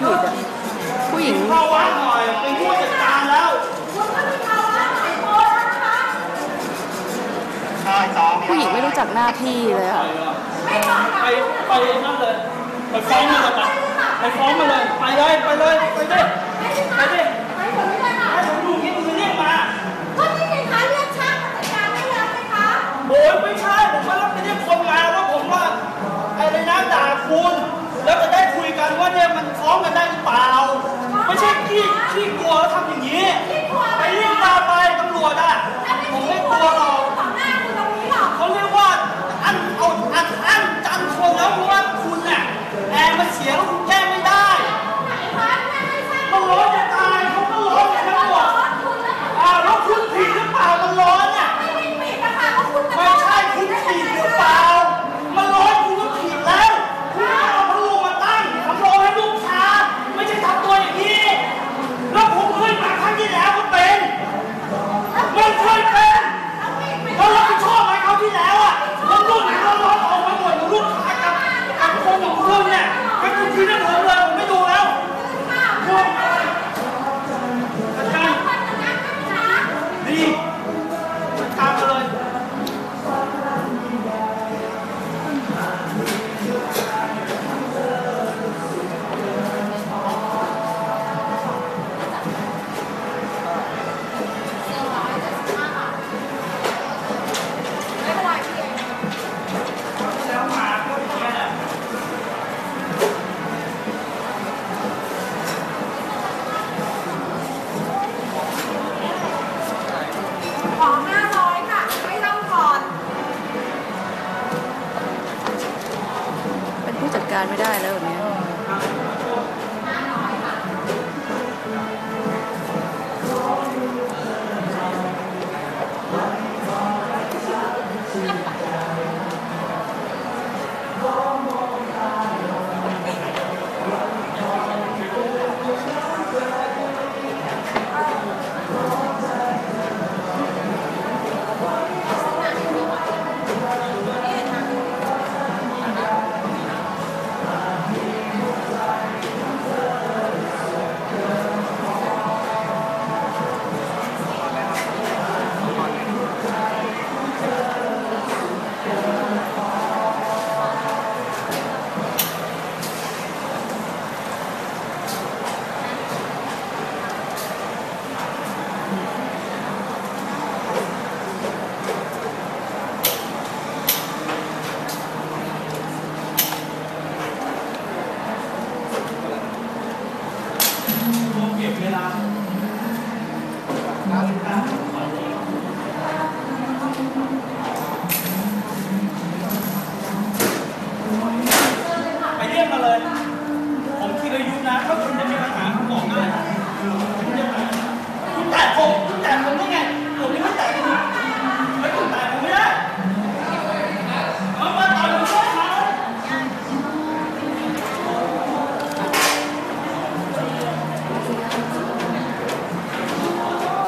ผิดอะผู้หญิงเข้าวัดหน่อยเป็นผู้จัดการแล้วผู้หญิงไม่รู้จักหน้าที่เลยค่ะไปไปนั่นเลยไปฟ้องมันเลยไปฟ้องมันเลยไปเลยไปเลยไปเลยไปเลย ขี้กลั เป็ ของห้าร้อยค่ะ ไม่ต้องทอน เป็นผู้จัดการไม่ได้แล้วแบบนี้ย